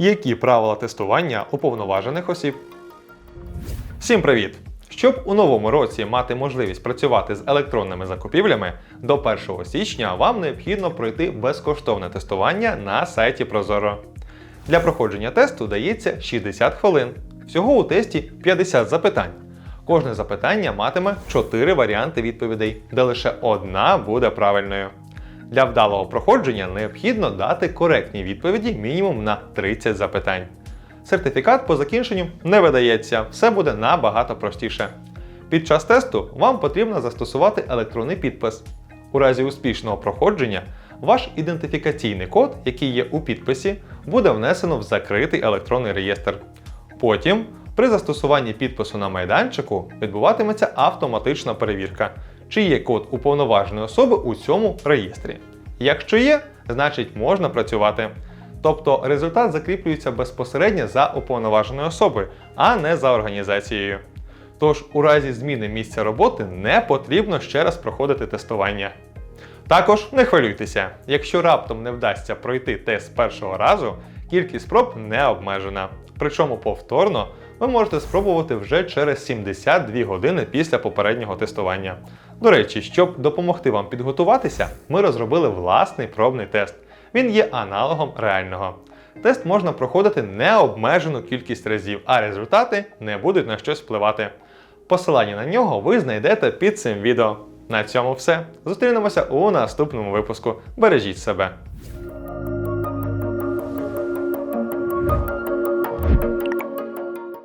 Які правила тестування уповноважених осіб? Всім привіт! Щоб у новому році мати можливість працювати з електронними закупівлями, до 1 січня вам необхідно пройти безкоштовне тестування на сайті Prozoro. Для проходження тесту дається 60 хвилин. Всього у тесті 50 запитань. Кожне запитання матиме 4 варіанти відповідей, де лише одна буде правильною. Для вдалого проходження необхідно дати коректні відповіді мінімум на 30 запитань. Сертифікат по закінченню не видається, все буде набагато простіше. Під час тесту вам потрібно застосувати електронний підпис. У разі успішного проходження ваш ідентифікаційний код, який є у підписі, буде внесено в закритий електронний реєстр. Потім, при застосуванні підпису на майданчику, відбуватиметься автоматична перевірка, чи є код уповноваженої особи у цьому реєстрі. Якщо є, значить можна працювати. Тобто результат закріплюється безпосередньо за уповноваженою особою, а не за організацією. Тож у разі зміни місця роботи не потрібно ще раз проходити тестування. Також не хвилюйтеся, якщо раптом не вдасться пройти тест першого разу, кількість спроб не обмежена. Причому повторно ви можете спробувати вже через 72 години після попереднього тестування. До речі, щоб допомогти вам підготуватися, ми розробили власний пробний тест. Він є аналогом реального. Тест можна проходити необмежену кількість разів, а результати не будуть на щось впливати. Посилання на нього ви знайдете під цим відео. На цьому все. Зустрінемося у наступному випуску. Бережіть себе!